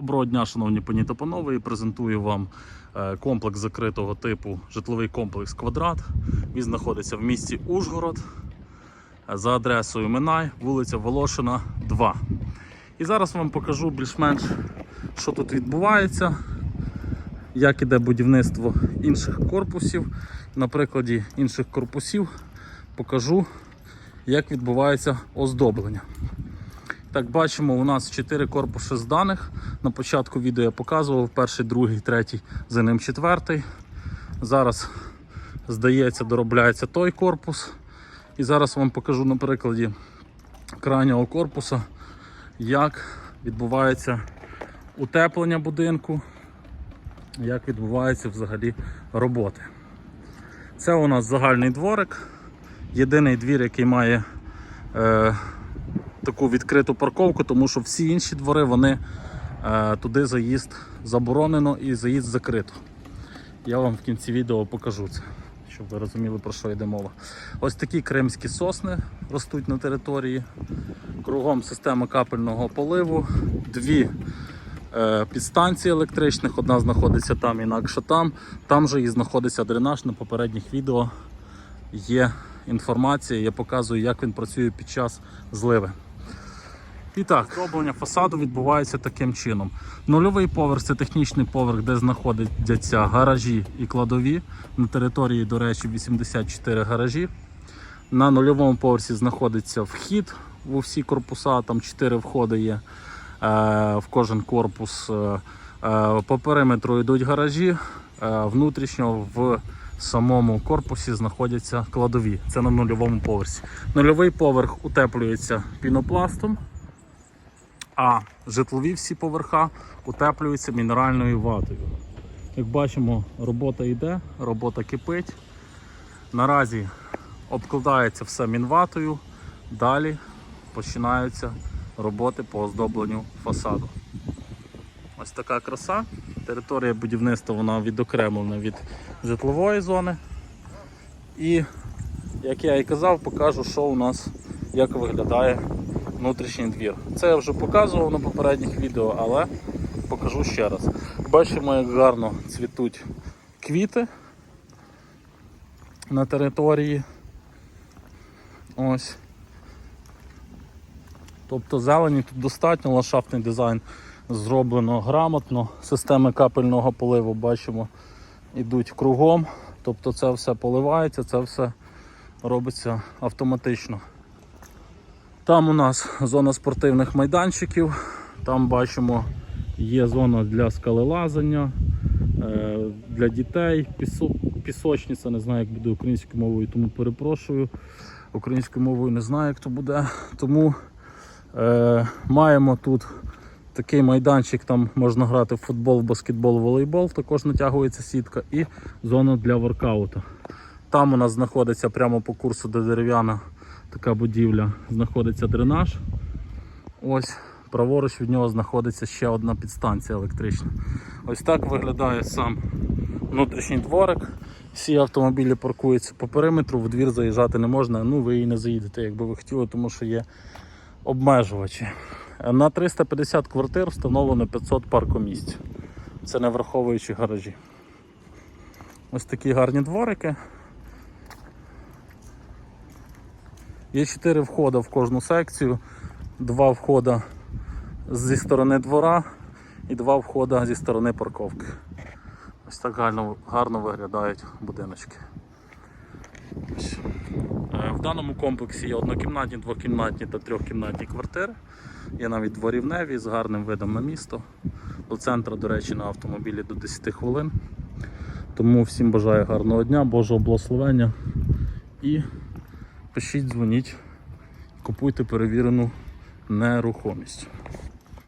Доброго дня, шановні пані та панове, і презентую вам е, комплекс закритого типу житловий комплекс Квадрат. Він знаходиться в місті Ужгород е, за адресою Минай, вулиця Волошина, 2. І зараз вам покажу більш-менш, що тут відбувається, як іде будівництво інших корпусів. На прикладі інших корпусів покажу, як відбувається оздоблення. Так, бачимо, у нас 4 корпуси зданих. На початку відео я показував перший, другий, третій, за ним четвертий. Зараз, здається, доробляється той корпус. І зараз вам покажу на прикладі крайнього корпуса, як відбувається утеплення будинку, як відбуваються взагалі роботи. Це у нас загальний дворик. Єдиний двір, який має е, таку відкриту парковку, тому що всі інші двори вони е, туди заїзд заборонено і заїзд закрито. Я вам в кінці відео покажу це, щоб ви розуміли про що йде мова. Ось такі кримські сосни ростуть на території. Кругом система капельного поливу, дві е, підстанції електричних, одна знаходиться там, інакше там. Там же і знаходиться дренаж на попередніх відео. Є інформація, я показую, як він працює під час зливи. І так, зроблення фасаду відбувається таким чином. Нульовий поверх це технічний поверх, де знаходяться гаражі і кладові. На території, до речі, 84 гаражі. На нульовому поверсі знаходиться вхід у всі корпуса, там 4 входи є е, в кожен корпус. Е, е, по периметру йдуть гаражі, внутрішньо в самому корпусі знаходяться кладові. Це на нульовому поверсі. Нульовий поверх утеплюється пінопластом, а житлові всі поверха утеплюються мінеральною ватою. Як бачимо, робота йде, робота кипить. Наразі обкладається все мінватою, далі починаються роботи по оздобленню фасаду. Ось така краса. Територія будівництва вона відокремлена від житлової зони. І, як я і казав, покажу, що у нас як виглядає внутрішній двір. Це я вже показував на попередніх відео, але покажу ще раз. Бачимо, як гарно цвітуть квіти на території. Ось. Тобто зелені тут достатньо, ландшафтний дизайн зроблено грамотно. Системи капельного поливу бачимо йдуть кругом. Тобто це все поливається, це все робиться автоматично. Там у нас зона спортивних майданчиків, там бачимо є зона для скалелазання, е, для дітей, пісочниця, не знаю, як буде українською мовою, тому перепрошую. Українською мовою не знаю, як то буде. Тому е, маємо тут такий майданчик, там можна грати в футбол, баскетбол, волейбол, також натягується сітка і зона для воркауту. Там у нас знаходиться прямо по курсу, де дерев'яна така будівля, знаходиться дренаж. Ось праворуч від нього знаходиться ще одна підстанція електрична. Ось так виглядає сам внутрішній дворик. Всі автомобілі паркуються по периметру, в двір заїжджати не можна, ну ви і не заїдете, якби ви хотіли, тому що є обмежувачі. На 350 квартир встановлено 500 паркомісць. Це не враховуючи гаражі. Ось такі гарні дворики. Є 4 входи в кожну секцію, 2 входи зі сторони двора і 2 входи зі сторони парковки. Ось так гарно, гарно виглядають будиночки. Е, В даному комплексі є однокімнатні, двокімнатні та трьохкімнатні квартири. Є навіть дворівневі з гарним видом на місто. До центру, до речі, на автомобілі до 10 хвилин. Тому всім бажаю гарного дня, Божого благословення. І пишіть, дзвоніть, купуйте перевірену нерухомість.